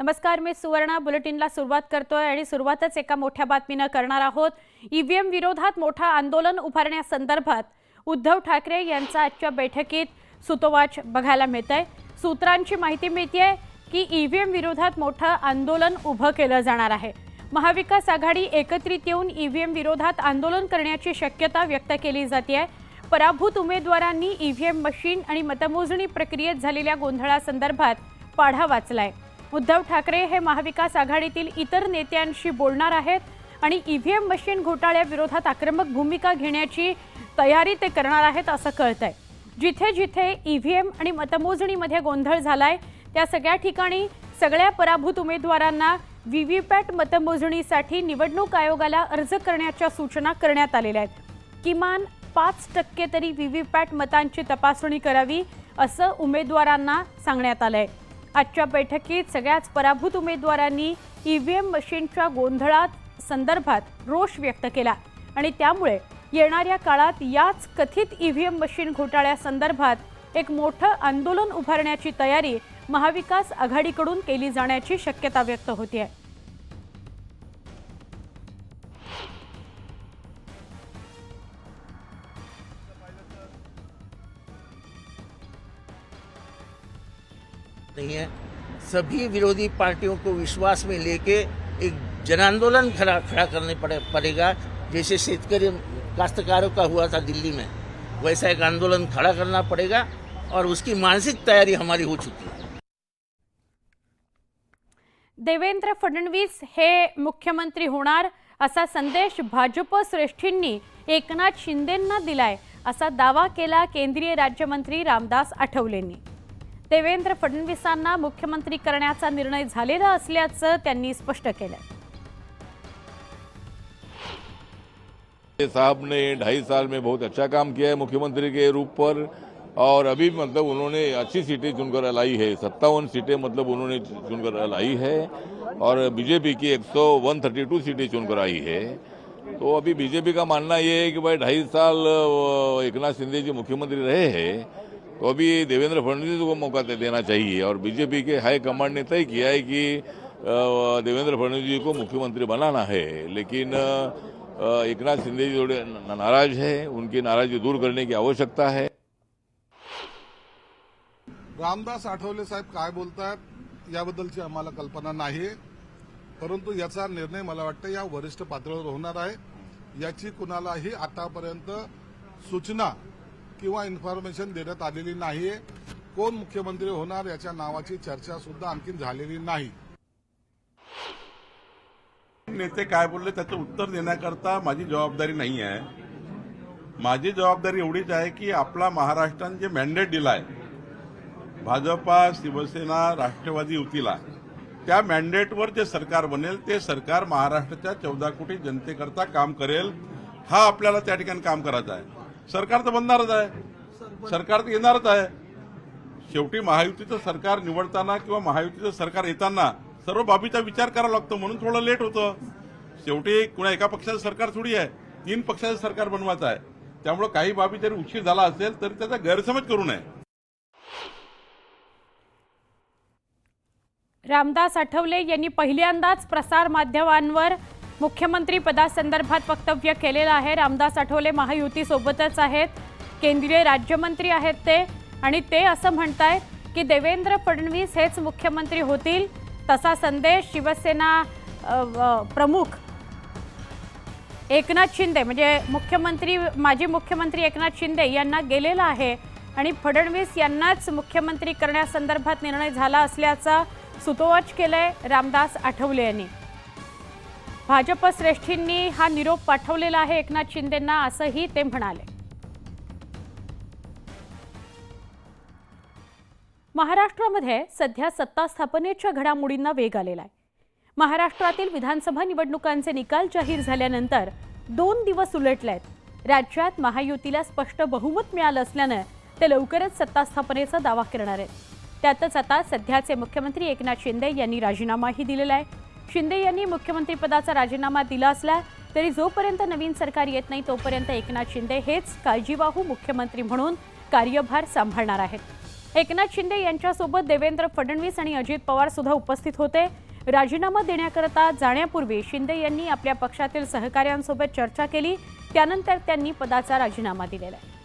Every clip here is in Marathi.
नमस्कार मी सुवर्णा बुलेटिनला सुरुवात करतोय आणि सुरुवातच एका मोठ्या बातमीनं करणार आहोत. ईव्हीएम विरोधात मोठं आंदोलन उभारण्यासंदर्भात उद्धव ठाकरे यांचा आजच्या बैठकीत सुतोवाच बघायला मिळतंय. सूत्रांची माहिती मिळते की ईव्हीएम विरोधात मोठं आंदोलन उभं केलं जाणार आहे. महाविकास आघाडी एकत्रित येऊन ईव्हीएम विरोधात आंदोलन करण्याची शक्यता व्यक्त केली जाते आहे पराभूत उमेदवारांनी ईव्हीएम मशीन आणि मतमोजणी प्रक्रियेत झालेल्या गोंधळासंदर्भात पाढा वाचलाय. उद्धव ठाकरे हे महाविकास आघाडीतील इतर नेत्यांशी बोलणार आहेत आणि ईव्हीएम मशीन घोटाळ्याविरोधात आक्रमक भूमिका घेण्याची तयारी ते करणार आहेत असं कळतंय. जिथे जिथे ईव्हीएम आणि मतमोजणीमध्ये गोंधळ झालाय त्या सगळ्या ठिकाणी सगळ्या पराभूत उमेदवारांना वी व्ही पॅट मतमोजणीसाठी निवडणूक आयोगाला अर्ज करण्याच्या सूचना करण्यात आलेल्या आहेत. किमान पाच टक्के तरी व्हीव्हीपॅट मतांची तपासणी करावी असं उमेदवारांना सांगण्यात आलं आहे आजच्या बैठकीत सगळ्याच पराभूत उमेदवारांनी ईव्हीएम मशीनच्या गोंधळात संदर्भात रोष व्यक्त केला. आणि त्यामुळे येणाऱ्या काळात याच कथित ईव्हीएम मशीन घोटाळ्यासंदर्भात एक मोठं आंदोलन उभारण्याची तयारी महाविकास आघाडीकडून केली जाण्याची शक्यता व्यक्त होतीये. नहीं है। सभी विरोधी पार्टियों को विश्वास में लेके एक जन आंदोलन खड़ा खड़ा करने पड़े पड़ेगा। जैसे शेतकरी काश्तकारों का हुआ था दिल्ली में वैसा एक आंदोलन खड़ा करना पड़ेगा और उसकी मानसिक तैयारी हमारी हो चुकी है। देवेंद्र फडणवीस हे मुख्यमंत्री होणार असा संदेश भाजप श्रेष्ठींनी एकनाथ शिंदेंना दिलाय असा दावा केला केंद्रीय राज्यमंत्री रामदास आठवलेंनी. देवेंद्र फडणवीसांना मुख्यमंत्री करण्याचा निर्णय झालेला असल्याचं त्यांनी स्पष्ट केलं. साहब ने ढाई साल में बहुत अच्छा काम किया है मुख्यमंत्री के रूप पर और अभी मतलब उन्होंने अच्छी सीटें चुनकर लाई है सत्तावन सीटें मतलब उन्होंने चुनकर लाई है और बीजेपी की 100 132 सीटें चुनकर आई है। तो अभी बीजेपी का मानना ये है कि भाई ढाई साल एकनाथ शिंदे जी मुख्यमंत्री रहे हैं तो अभी देवेंद्र फडणवीस को मौका दे देना चाहिए। और बीजेपी के हाई कमांड ने तय किया है कि देवेंद्र फडणवीस जी को मुख्यमंत्री बनाना है। लेकिन एकनाथ शिंदे जी थोड़े नाराज है। उनकी नाराजगी दूर करने की आवश्यकता है। रामदास आठवले साहेब काय बोलतायत याबद्दलची आम्हाला कल्पना नाही परंतु याचा निर्णय मला वाटतं या वरिष्ठ पातळीवर होणार आहे. याची कुणालाही आतापर्यंत सूचना किंवा इन्फॉर्मेशन देण्यात आलेली नाहीये. कोण मुख्यमंत्री होणार याच्या नावाची चर्चा सुद्धा आणखी झालेली नाही. नेते काय बोलले त्याचं उत्तर देण्याकरता माझी जबाबदारी नाही आहे. माझी जबाबदारी एवढीच आहे की आपला महाराष्ट्राने जे मॅन्डेट दिलाय भाजपा शिवसेना राष्ट्रवादी युतीला त्या मॅन्डेटवर जे सरकार बनेल ते सरकार महाराष्ट्राच्या चौदा कोटी जनतेकरता काम करेल. हा आपल्याला त्या ठिकाणी काम करायचा आहे. सरकार तर बनणारच आहे. सरकार तर येणारच आहे. शेवटी महायुतीचं सरकार निवडताना किंवा महायुतीचं सरकार येताना सर्व बाबीचा विचार करावा लागतो म्हणून थोडं लेट होतं. शेवटी कुणा एका पक्षाचं सरकार थोडी आहे तीन पक्षाचं सरकार बनवायचं आहे. त्यामुळे काही बाबी जरी उशीर झाला असेल तरी त्याचा गैरसमज करू नये. रामदास आठवले यांनी पहिल्यांदाच प्रसार माध्यमांवर मुख्यमंत्री पदासंदर्भात वक्तव्य केलेलं आहे. रामदास आठवले महायुतीसोबतच आहेत. केंद्रीय राज्यमंत्री आहेत ते. आणि ते असं म्हणतायत की देवेंद्र फडणवीस हेच मुख्यमंत्री होतील. तसा संदेश शिवसेना प्रमुख एकनाथ शिंदे म्हणजे मुख्यमंत्री माजी मुख्यमंत्री एकनाथ शिंदे यांना गेलेला आहे. आणि फडणवीस यांनाच मुख्यमंत्री करण्यासंदर्भात निर्णय झाला असल्याचा सुतोवाच केलंय रामदास आठवले यांनी. भाजप श्रेष्ठींनी हा निरोप पाठवलेला आहे एकनाथ शिंदेंना असंही ते म्हणाले. महाराष्ट्रामध्ये सध्या सत्ता स्थापनेच्या घडामोडींना वेग आलेला आहे. महाराष्ट्रातील विधानसभा निवडणुकांचे निकाल जाहीर झाल्यानंतर दोन दिवस उलटले आहेत. राज्यात महायुतीला स्पष्ट बहुमत मिळालं असल्यानं ते लवकरच सत्ता स्थापनेचा दावा करणार आहेत. त्यातच आता सध्याचे मुख्यमंत्री एकनाथ शिंदे यांनी राजीनामाही दिलेला आहे. शिंदे यांनी मुख्यमंत्रीपदाचा राजीनामा दिला असला तरी जोपर्यंत नवीन सरकार येत नाही तोपर्यंत एकनाथ शिंदे हेच काळजीवाहू मुख्यमंत्री म्हणून कार्यभार सांभाळणार आहेत. एकनाथ शिंदे यांच्यासोबत देवेंद्र फडणवीस आणि अजित पवार सुद्धा उपस्थित होते. राजीनामा देण्याकरता जाण्यापूर्वी शिंदे यांनी आपल्या पक्षातील सहकाऱ्यांसोबत चर्चा केली. त्यानंतर त्यांनी पदाचा राजीनामा दिलेला आहे.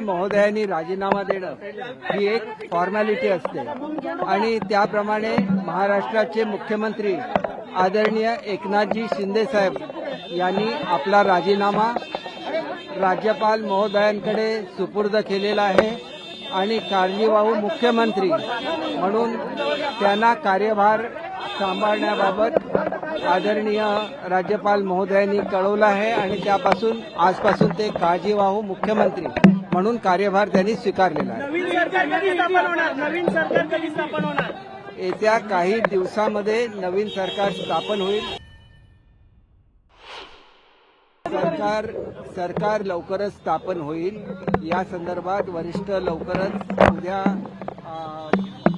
महोदयांनी राजीनामा देणं ही एक फॉर्मॅलिटी असते. आणि त्याप्रमाणे महाराष्ट्राचे मुख्यमंत्री आदरणीय एकनाथजी शिंदेसाहेब यांनी आपला राजीनामा राज्यपाल महोदयांकडे सुपूर्द केलेला आहे. आणि काळजीवाहू मुख्यमंत्री म्हणून त्यांना कार्यभार सांभाळण्याबाबत आदरणीय राज्यपाल महोदयांनी कळवलं आहे. आणि त्यापासून आजपासून ते काळजीवाहू मुख्यमंत्री म्हणून कार्यभार त्यांनी स्वीकारलेला आहे. येत्या काही दिवसामध्ये नवीन सरकार स्थापन होईल. सरकार सरकार लवकरच स्थापन होईल. या संदर्भात वरिष्ठ लवकरच उद्या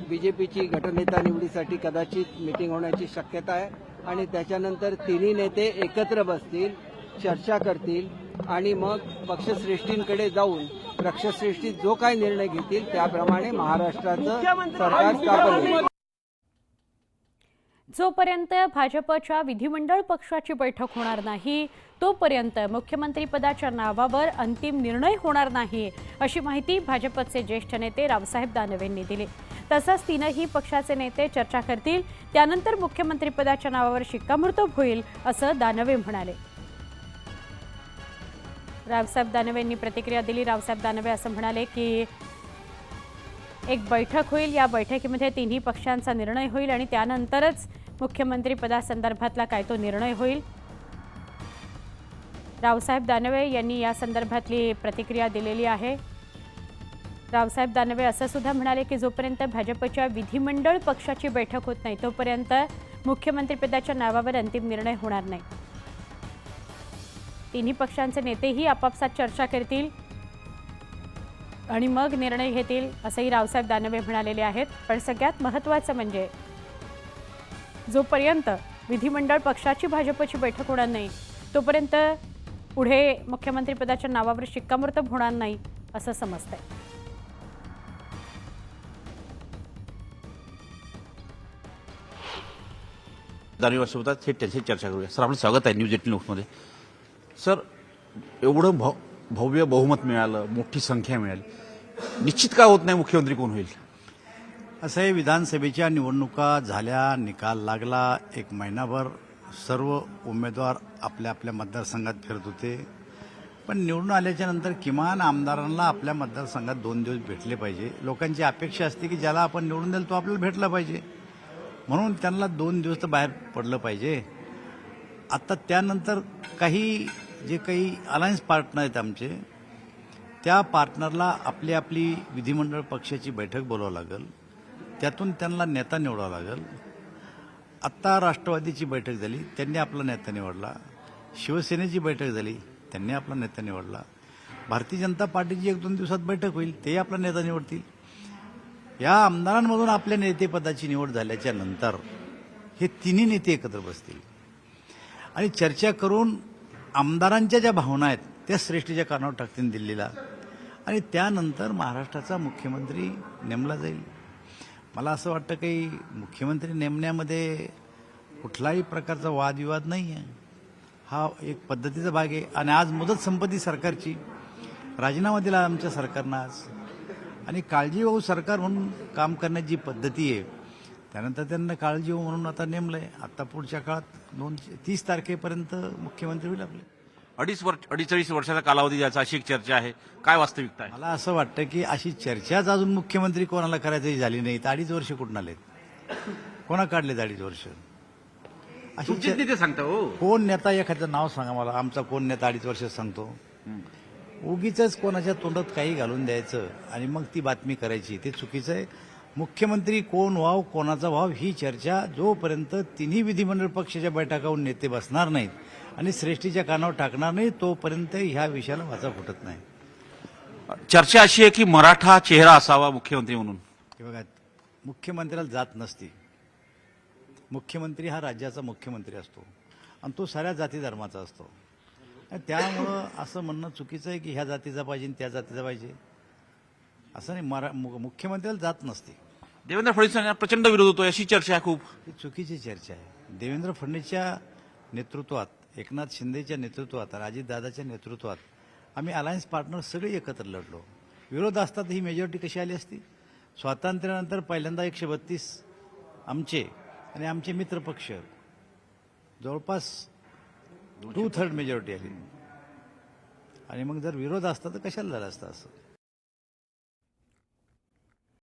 बीजेपीची गटनेता निवडीसाठी कदाचित मिटिंग होण्याची शक्यता आहे. आणि त्याच्यानंतर तिन्ही नेते एकत्र बसतील चर्चा करतील आणि मग पक्षश्रेष्ठींकडे जाऊन पक्षश्रेष्ठी जो काही निर्णय घेतील त्याप्रमाणे महाराष्ट्राचं सरकार स्थापन होईल. जोपर्यंत भाजपच्या विधिमंडळ पक्षाची बैठक होणार नाही तोपर्यंत मुख्यमंत्रीपदाच्या नावावर अंतिम निर्णय होणार नाही अशी माहिती भाजपचे ज्येष्ठ नेते रावसाहेब दानवेंनी दिली. तसंच तीनही पक्षाचे नेते चर्चा करतील त्यानंतर मुख्यमंत्रीपदाच्या नावावर शिक्कामोर्तब होईल असं दानवे म्हणाले. रावसाहेब दानवेंनी प्रतिक्रिया दिली. रावसाहेब दानवे असं म्हणाले की एक बैठक होईल. या बैठकीमध्ये तिन्ही पक्षांचा निर्णय होईल आणि त्यानंतरच मुख्यमंत्री पदासंदर्भातला काय तो निर्णय होईल. रावसाहेब दानवे यांनी या संदर्भातली प्रतिक्रिया दिलेली आहे. रावसाहेब दानवे असं सुद्धा म्हणाले की जोपर्यंत भाजपच्या विधिमंडळ पक्षाची बैठक होत नाही तोपर्यंत मुख्यमंत्रीपदाच्या नावावर अंतिम निर्णय होणार नाही. तिन्ही पक्षांचे नेतेही आपापसात चर्चा करतील आणि मग निर्णय घेतील असंही रावसाहेब दानवे म्हणालेले आहेत. पण सगळ्यात महत्त्वाचं म्हणजे जोपर्यंत विधिमंडळ पक्षाची भाजपची बैठक होणार नाही तोपर्यंत पुढे मुख्यमंत्रीपदाच्या नावावर शिक्कामोर्तब होणार नाही असं समजतंय. दानवेसोबत थेट त्यांची चर्चा करूया. सर आपलं स्वागत आहे न्यूज एटीन न्यूजमध्ये. सर एवढं भव भव्य बहुमत मिळालं मोठी संख्या मिळाली. निश्चित का होत नाही मुख्यमंत्री कोण होईल? असं हे विधानसभेच्या निवडणुका झाल्या निकाल लागला एक महिनाभर सर्व उमेदवार आपल्या आपल्या मतदारसंघात फिरत होते. पण निवडून आल्याच्यानंतर किमान आमदारांना आपल्या मतदारसंघात दोन दिवस भेटले पाहिजे. लोकांची अपेक्षा असते की ज्याला आपण निवडून द्याल तो आपल्याला भेटला पाहिजे. म्हणून त्यांना दोन दिवस तर बाहेर पडलं पाहिजे. आता त्यानंतर काही जे काही अलायन्स पार्टनर आहेत आमचे त्या पार्टनरला आपली आपली विधिमंडळ पक्षाची बैठक बोलावं लागेल. त्यातून त्यांना नेता निवडावा लागेल. आत्ता राष्ट्रवादीची बैठक झाली त्यांनी आपला नेता निवडला. शिवसेनेची बैठक झाली त्यांनी आपला नेता निवडला. भारतीय जनता पार्टीची एक दोन दिवसात बैठक होईल ते आपला नेता निवडतील. या आमदारांमधून आपल्या नेतेपदाची निवड झाल्याच्यानंतर हे तिन्ही नेते एकत्र बसतील. आणि चर्चा करून आमदारांच्या ज्या भावना आहेत त्या श्रेष्ठीच्या कानावर टाकतील दिल्लीला. आणि त्यानंतर महाराष्ट्राचा मुख्यमंत्री नेमला जाईल. मला असं वाटतं काही मुख्यमंत्री नेमण्यामध्ये कुठलाही प्रकारचा वादविवाद नाही आहे हा एक पद्धतीचा भाग आहे. आणि आज मुदत संपत्ती सरकारची. राजीनामा दिला आमच्या सरकारनं आज. आणि काळजीवाहू सरकार म्हणून काम करण्याची जी पद्धती आहे त्यानंतर त्यांना काळजीवाहू म्हणून आता नेमलं आहे आत्ता पुढच्या काळात दोन तीस तारखेपर्यंत मुख्यमंत्री होईल आपले. अडीच वर्ष अडीचाळीस वर्षाचा कालावधी द्यायचा अशी एक चर्चा आहे. काय वास्तविकता आहे? मला असं वाटतं की अशी चर्चाच अजून मुख्यमंत्री कोणाला करायची झाली नाही. तर अडीच वर्ष कुठून आलेत? कोणा काढलेत अडीच वर्ष? अशी तुमचेच चर- नेते सांगता हो. कोण नेता एखादं नाव सांगा मला. आमचा कोण नेता अडीच वर्ष सांगतो. उगीच कोणाच्या तोंडात काही घालून द्यायचं आणि मग ती बातमी करायची ते चुकीचं आहे. मुख्यमंत्री कोण व्हाव कोणाचा व्हाव ही चर्चा जोपर्यंत तिन्ही विधिमंडळ पक्षाच्या बैठकाहून नेते बसणार नाहीत आणि श्रेष्ठीच्या कानावर टाकणार नाही तोपर्यंत ह्या विषयाला वाचा फुटत नाही. चर्चा अशी आहे की मराठा चेहरा असावा मुख्यमंत्री म्हणून. बघा मुख्यमंत्र्याला जात नसते. मुख्यमंत्री हा राज्याचा मुख्यमंत्री असतो आणि तो साऱ्या जाती धर्माचा असतो. त्यामुळं असं म्हणणं चुकीचं आहे की ह्या जातीचा पाहिजे त्या जातीचा पाहिजे. असं नाही मरा मु- मुख्यमंत्र्याला जात नसते. देवेंद्र फडणवीसांना प्रचंड विरोध होतोय अशी चर्चा आहे खूप. ही चुकीची चर्चा आहे. देवेंद्र फडणवीसच्या नेतृत्वात एकनाथ शिंदेच्या नेतृत्वात अजितदादाच्या नेतृत्वात आम्ही अलायन्स पार्टनर सगळे एकत्र लढलो. विरोध असतात ही मेजॉरिटी कशी आली असती? स्वातंत्र्यानंतर पहिल्यांदा एकशे बत्तीस आमचे आणि आमचे मित्रपक्ष जवळपास टू थर्ड मेजॉरिटी आली. आणि मग जर विरोध असता तर कशाला झालं असतं असं?